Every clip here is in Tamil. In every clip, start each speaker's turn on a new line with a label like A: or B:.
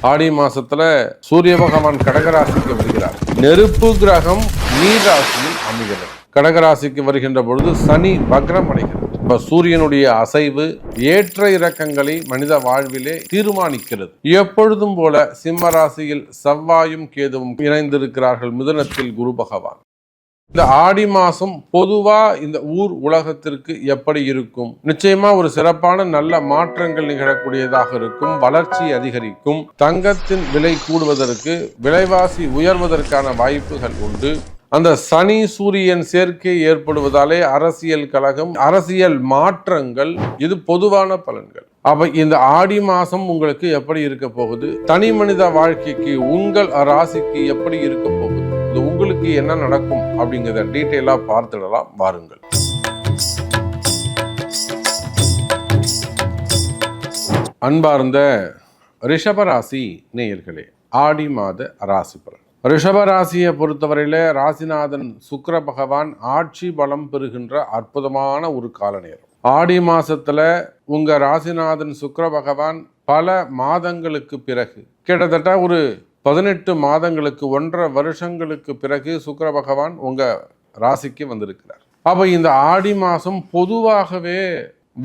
A: ஆடி மாசத்துல சூரிய பகவான் கடகராசிக்கு வருகிறார். நெருப்பு கிரகம் நீர் ராசியில் அமைகிறது. கடகராசிக்கு வருகின்ற பொழுது சனி வக்ரம் அடைகிறது இப்ப சூரியனுடைய அசைவு ஏற்ற இறக்கங்களை மனித வாழ்விலே தீர்மானிக்கிறது. எப்பொழுதும் போல சிம்ம ராசியில் செவ்வாயும் கேதுவும் இணைந்திருக்கிறார்கள் மிதனத்தில் குரு பகவான். இந்த ஆடி மாதம் பொதுவாக இந்த ஊர் உலகத்திற்கு எப்படி இருக்கும்? நிச்சயமாக ஒரு சிறப்பான நல்ல மாற்றங்கள் நிகழக்கூடியதாக இருக்கும் வளர்ச்சி அதிகரிக்கும் தங்கத்தின் விலை கூடுவதற்கு விலைவாசி உயர்வதற்கான வாய்ப்புகள் உண்டு. அந்த சனி சூரியன் சேர்க்கை ஏற்படுவதாலே அரசியல் கழகம் அரசியல் மாற்றங்கள் இது பொதுவான பலன்கள். அப்ப இந்த ஆடி மாசம் உங்களுக்கு எப்படி இருக்க போகுது? தனி மனித வாழ்க்கைக்கு உங்கள் ராசிக்கு எப்படி இருக்க போகுது? உங்களுக்கு என்ன நடக்கும் அப்படிங்கிறத டீட்டெயிலாக பார்த்துடலாம். வாருங்கள். அன்பார்ந்த ரிஷபராசி நேயர்களே ஆடி மாத ராசி பலன். ரிஷபராசியை பொறுத்தவரையில ராசிநாதன் சுக்கர பகவான் ஆட்சி பலம் பெறுகின்ற அற்புதமான ஒரு கால நேரம். ஆடி மாசத்துல உங்க ராசிநாதன் சுக்கர பகவான் பல மாதங்களுக்கு பிறகு கிட்டத்தட்ட ஒரு பதினெட்டு மாதங்களுக்கு ஒன்றரை வருஷங்களுக்கு பிறகு சுக்கர பகவான் உங்க ராசிக்கு வந்திருக்கிறார். அப்ப இந்த ஆடி மாதம் பொதுவாகவே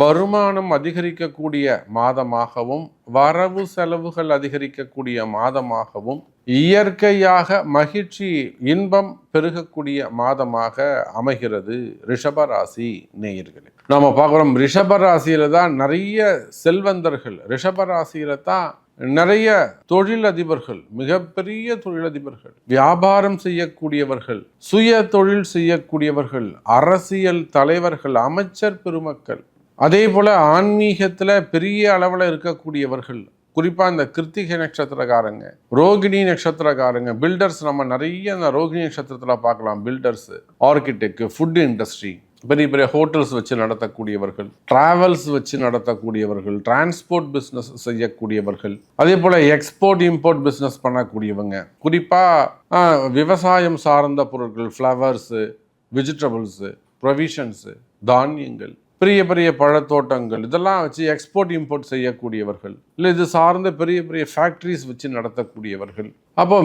A: வருமானம் அதிகரிக்கக்கூடிய மாதமாகவும் வரவு செலவுகள் அதிகரிக்கக்கூடிய மாதமாகவும் இயற்கையாக மகிழ்ச்சி இன்பம் பெருகக்கூடிய மாதமாக அமைகிறது ரிஷபராசி நேயர்களே. நாம பார்க்குறோம் ரிஷபராசியில தான் நிறைய செல்வந்தர்கள் ரிஷபராசியில தான் நிறைய தொழிலதிபர்கள் மிகப்பெரிய தொழிலதிபர்கள் வியாபாரம் செய்யக்கூடியவர்கள் சுய தொழில் செய்யக்கூடியவர்கள் அரசியல் தலைவர்கள் அமைச்சர் பெருமக்கள் அதே போல ஆன்மீகத்துல பெரிய அளவில் இருக்கக்கூடியவர்கள் குறிப்பா இந்த கிருத்திகை நட்சத்திரக்காரங்க ரோகிணி நட்சத்திரக்காரங்க பில்டர்ஸ் நம்ம நிறைய இந்த ரோகிணி நட்சத்திரத்துல பார்க்கலாம் பில்டர்ஸ் ஆர்கிடெக்ட் ஃபுட் இண்டஸ்ட்ரி பெரிய பெரிய ஹோட்டல்ஸ் வச்சு நடத்தக்கூடியவர்கள் டிராவல்ஸ் வச்சு நடத்தக்கூடியவர்கள் டிரான்ஸ்போர்ட் பிஸ்னஸ் செய்யக்கூடியவர்கள் அதே போல் எக்ஸ்போர்ட் இம்போர்ட் பிஸ்னஸ் பண்ணக்கூடியவங்க. குறிப்பாக விவசாயம் சார்ந்த பொருட்கள் ஃப்ளவர்ஸு வெஜிடபிள்ஸு ப்ரொவிஷன்ஸு தானியங்கள் பெரிய பெரிய பழத்தோட்டங்கள் இதெல்லாம் வச்சு எக்ஸ்போர்ட் இம்போர்ட் செய்யக்கூடியவர்கள் இல்லை இது சார்ந்த பெரிய பெரிய ஃபேக்ட்ரிஸ் வச்சு நடத்தக்கூடியவர்கள். அப்போ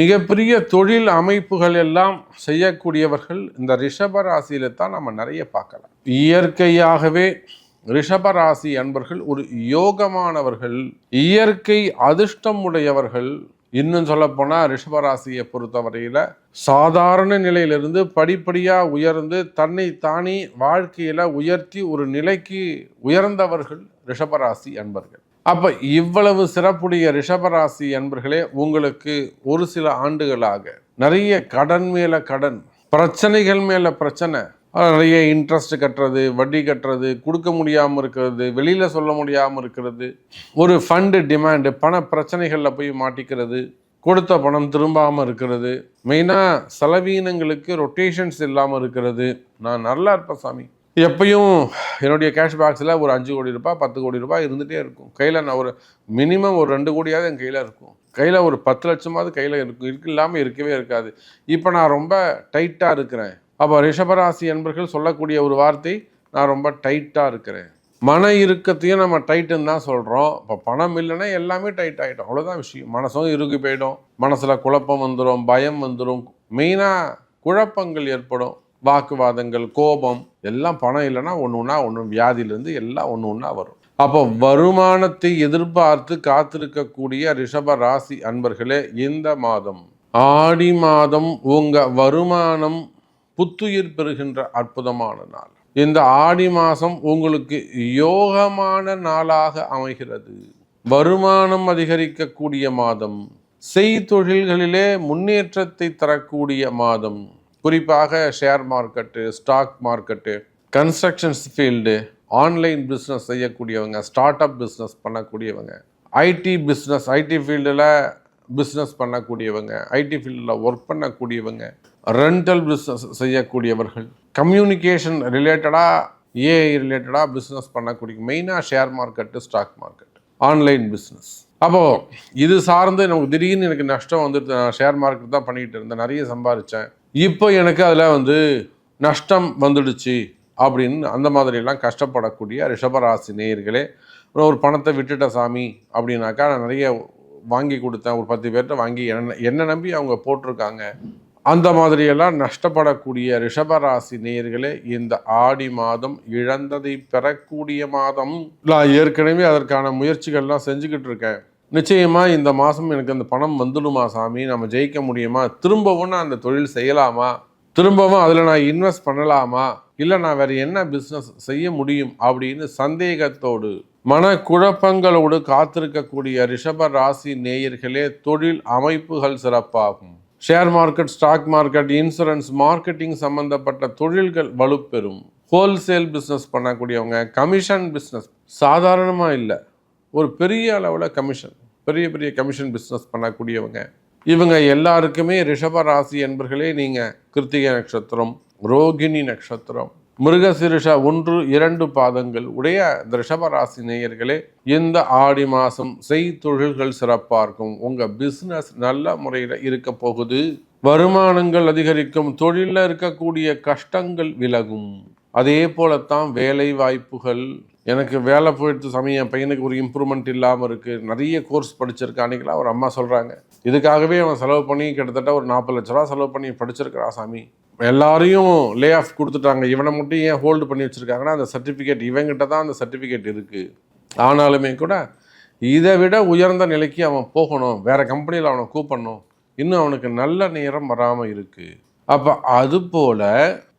A: மிகப்பெரிய தொழில் அமைப்புகள் எல்லாம் செய்யக்கூடியவர்கள் இந்த ரிஷப ராசியில தான் நம்ம நிறைய பார்க்கலாம். இயற்கையாகவே ரிஷபராசி அன்பர்கள் ஒரு யோகமானவர்கள் இயற்கை அதிர்ஷ்டம் உடையவர்கள் இன்னும் சொல்லப்போனால் ரிஷபராசியை பொறுத்தவரையில் சாதாரண நிலையிலிருந்து படிப்படியாக உயர்ந்து தன்னை தானே வாழ்க்கையில் உயர்த்தி ஒரு நிலைக்கு உயர்ந்தவர்கள் ரிஷபராசி அன்பர்கள். அப்போ இவ்வளவு சிறப்புடைய ரிஷபராசி அன்பர்களே உங்களுக்கு ஒரு சில ஆண்டுகளாக நிறைய கடன் மேலே கடன் பிரச்சனைகள் மேலே பிரச்சனை நிறைய இன்ட்ரெஸ்ட் கட்டுறது வட்டி கட்டுறது கொடுக்க முடியாமல் இருக்கிறது வெளியில் சொல்ல முடியாமல் இருக்கிறது ஒரு ஃபண்டு டிமாண்டு பண பிரச்சனைகளில் போய் மாட்டிக்கிறது கொடுத்த பணம் திரும்பாமல் இருக்கிறது மெயினாக செலவீனங்களுக்கு ரொட்டேஷன்ஸ் இல்லாமல் இருக்கிறது. நான் நல்லா இருப்பேன் சாமி. எப்பயும் என்னுடைய கேஷ் பாக்ஸில் ஒரு அஞ்சு கோடி ரூபாய் பத்து கோடி ரூபாய் இருந்துகிட்டே இருக்கும். கையில் நான் ஒரு மினிமம் ஒரு ரெண்டு கோடியாவது என் கையில் இருக்கும். கையில் ஒரு பத்து லட்சமாவது கையில் இருக்கும் இருக்கு இல்லாமல் இருக்கவே இருக்காது. இப்போ நான் ரொம்ப டைட்டாக இருக்கிறேன். அப்போ ரிஷபராசி என்பர்கள் சொல்லக்கூடிய ஒரு வார்த்தை நான் ரொம்ப டைட்டாக இருக்கிறேன். மன இறுக்கத்தையும் நம்ம டைட்டுன்னு தான் சொல்கிறோம் இப்போ பணம் இல்லைன்னா எல்லாமே டைட் ஆகிட்டோம் அவ்வளோதான் விஷயம். மனசும் இறுக்கி போயிடும். மனசில் குழப்பம் வந்துடும் பயம் வந்துடும் மெயினாக குழப்பங்கள் ஏற்படும். வாக்குவாதங்கள் கோபம் எல்லாம் பணம் இல்லைன்னா ஒன்று ஒன்றா ஒன்று வியாதியிலேருந்து எல்லாம் ஒன்று ஒன்றா வரும். அப்போ வருமானத்தை எதிர்பார்த்து காத்திருக்கக்கூடிய ரிஷப ராசி அன்பர்களே இந்த மாதம் ஆடி மாதம் உங்கள் வருமானம் புத்துயிர் பெறுகின்ற அற்புதமான நாள். இந்த ஆடி மாதம் உங்களுக்கு யோகமான நாளாக அமைகிறது. வருமானம் அதிகரிக்கக்கூடிய மாதம் செய்தொழில்களிலே முன்னேற்றத்தை தரக்கூடிய மாதம். குறிப்பாக share market stock market constructions field online business செய்யக்கூடியவங்க ஸ்டார்ட் அப் பிஸ்னஸ் பண்ணக்கூடியவங்க ஐடி பிஸ்னஸ் ஐடி ஃபீல்டில் பிஸ்னஸ் பண்ணக்கூடியவங்க ஐடி ஃபீல்டில் ஒர்க் பண்ணக்கூடியவங்க ரெண்டல் பிஸ்னஸ் செய்யக்கூடியவர்கள். கம்யூனிகேஷன் ரிலேட்டடாக ஏஐ ரிலேட்டடாக பிஸ்னஸ் பண்ணக்கூடிய மெயினாக share market stock market online business அப்போது இது சார்ந்து நமக்கு திடீர்னு எனக்கு நஷ்டம் வந்துட்டு நான் ஷேர் மார்க்கெட் தான் பண்ணிக்கிட்டு இருந்தேன் நிறைய சம்பாதிச்சேன் இப்போ எனக்கு அதில் வந்து நஷ்டம் வந்துடுச்சு அப்படின்னு அந்த மாதிரிலாம் கஷ்டப்படக்கூடிய ரிஷபராசி நேயர்களே ஒரு பணத்தை விட்டுட்ட சாமி அப்படின்னாக்கா நான் நிறைய வாங்கி கொடுத்தேன். ஒரு பத்து பேர்கிட்ட வாங்கி என்ன என்ன நம்பி அவங்க போட்டிருக்காங்க. அந்த மாதிரியெல்லாம் நஷ்டப்படக்கூடிய ரிஷபராசி நேர்களே இந்த ஆடி மாதம் இழந்ததை பெறக்கூடிய மாதம். நான் ஏற்கனவே அதற்கான முயற்சிகள்லாம் செஞ்சுக்கிட்டு இருக்கேன். நிச்சயமா இந்த மாதம் எனக்கு அந்த பணம் வந்துடுமா சாமி? நம்ம ஜெயிக்க முடியுமா? திரும்பவும் நான் அந்த தொழில் செய்யலாமா? திரும்பவும் அதில் நான் இன்வெஸ்ட் பண்ணலாமா? இல்லை நான் வேறு என்ன பிஸ்னஸ் செய்ய முடியும் அப்படின்னு சந்தேகத்தோடு மன குழப்பங்களோடு காத்திருக்கக்கூடிய ரிஷப ராசி நேயர்களே தொழில் அமைப்புகள் சிறப்பாகும். Share market stock market insurance marketing சம்பந்தப்பட்ட தொழில்கள் வலுப்பெறும். ஹோல்சேல் பிஸ்னஸ் பண்ணக்கூடியவங்க கமிஷன் பிஸ்னஸ் சாதாரணமாக இல்லை. ஒரு பெரிய அளவில் கமிஷன் பெரிய பெரிய கமிஷன் பிஸ்னஸ் பண்ணக்கூடியவங்க. இவங்க எல்லாருக்குமே ரிஷப ராசி என்பர்களே நீங்கள் கிருத்திகை நட்சத்திரம் ரோகிணி நட்சத்திரம் மிருகசிருஷ ஒன்று இரண்டு பாதங்கள் உடைய இந்த ரிஷபராசி நேயர்களே இந்த ஆடி மாதம் செய்தொழில்கள் சிறப்பாக இருக்கும் உங்கள் பிஸ்னஸ் நல்ல முறையில் இருக்க போகுது. வருமானங்கள் அதிகரிக்கும். தொழிலில் இருக்கக்கூடிய கஷ்டங்கள் விலகும். அதே போலத்தான் வேலை வாய்ப்புகள். எனக்கு வேலை போயிட்டு சமயம் என் பையனுக்கு ஒரு இம்ப்ரூவ்மெண்ட் இல்லாமல் இருக்குது நிறைய கோர்ஸ் படிச்சிருக்கானிங்களா ஒரு அம்மா சொல்கிறாங்க இதுக்காகவே அவன் செலவு பண்ணி கிட்டத்தட்ட ஒரு நாற்பது லட்ச ரூபா செலவு பண்ணி படிச்சிருக்கிறா சாமி. எல்லாரையும் லே ஆஃப் கொடுத்துட்டாங்க. இவனை மட்டும் ஏன் ஹோல்டு பண்ணி வச்சுருக்காங்கன்னா அந்த சர்டிஃபிகேட் இவங்கிட்ட தான் அந்த சர்டிஃபிகேட் இருக்குது ஆனாலுமே கூட இதை விட உயர்ந்த நிலைக்கு அவன் போகணும். வேறு கம்பெனியில் அவனை கூப்பிடணும். இன்னும் அவனுக்கு நல்ல நேரம் வராமல் இருக்குது அப்போ அதுபோல்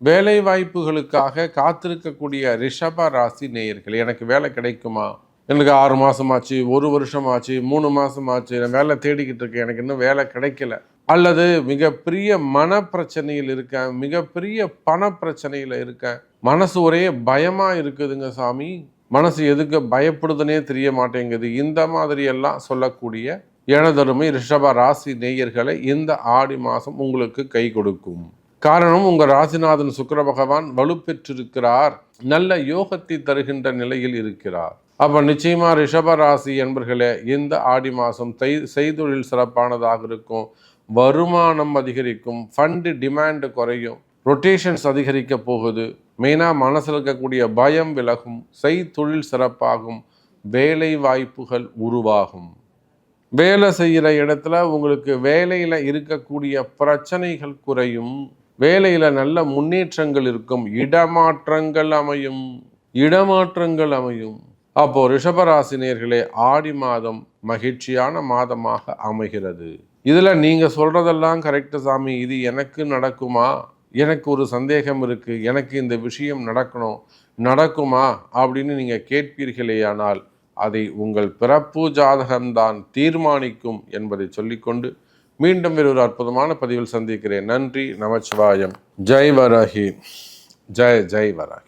A: வேலை வாய்ப்புகளுக்காக காத்திருக்கக்கூடிய ரிஷப ராசி நேயர்கள் எனக்கு வேலை கிடைக்குமா? எனக்கு ஆறு மாதம் ஆச்சு ஒரு வருஷம் ஆச்சு மூணு மாதம் ஆச்சு நான் வேலை தேடிக்கிட்டு இருக்கேன். எனக்கு இன்னும் வேலை கிடைக்கல. அல்லது மிகப்பெரிய மன பிரச்சனையில் இருக்கேன் மிகப்பெரிய பண பிரச்சனையில் இருக்கேன். மனசு ஒரே பயமாக இருக்குதுங்க சாமி. மனசு எதுக்கு பயப்படுதுனே தெரிய மாட்டேங்குது. இந்த மாதிரி எல்லாம் சொல்லக்கூடிய எனதருமை ரிஷப ராசி நேயர்களை இந்த ஆடி மாதம் உங்களுக்கு கை கொடுக்கும். காரணம் உங்கள் ராசிநாதன் சுக்கர பகவான் வலுப்பெற்றிருக்கிறார். நல்ல யோகத்தை தருகின்ற நிலையில் இருக்கிறார். அப்போ நிச்சயமாக ரிஷப ராசி என்பர்களே இந்த ஆடி மாதம் தை செய்தொழில் சிறப்பானதாக இருக்கும். வருமானம் அதிகரிக்கும் ஃபண்டு டிமாண்டு குறையும் ரொட்டேஷன்ஸ் அதிகரிக்க போகுது மெயினாக மனசில் இருக்கக்கூடிய பயம் விலகும் செய்தொழில் சிறப்பாகும் வேலை வாய்ப்புகள் உருவாகும். வேலை செய்கிற இடத்துல உங்களுக்கு வேலையில் இருக்கக்கூடிய பிரச்சனைகள் குறையும் வேலையில் நல்ல முன்னேற்றங்கள் இருக்கும் இடமாற்றங்கள் அமையும் இடமாற்றங்கள் அமையும். அப்போ ரிஷபராசினியர்களே ஆடி மாதம் மகிழ்ச்சியான மாதமாக அமைகிறது. இதில் நீங்கள் சொல்கிறதெல்லாம் கரெக்டு சாமி. இது எனக்கு நடக்குமா? எனக்கு ஒரு சந்தேகம் இருக்குது எனக்கு இந்த விஷயம் நடக்கணும். நடக்குமா? அப்படின்னு நீங்கள் கேட்பீர்களேயானால் அதை உங்கள் பிறப்பு ஜாதகம்தான் தீர்மானிக்கும் என்பதை சொல்லிக்கொண்டு மீண்டும் வேறு ஒரு அற்புதமான பதிவில் சந்திக்கிறேன். நன்றி நமச்சிவாயம். ஜெய் வராகி ஜெய் ஜெய் வராகி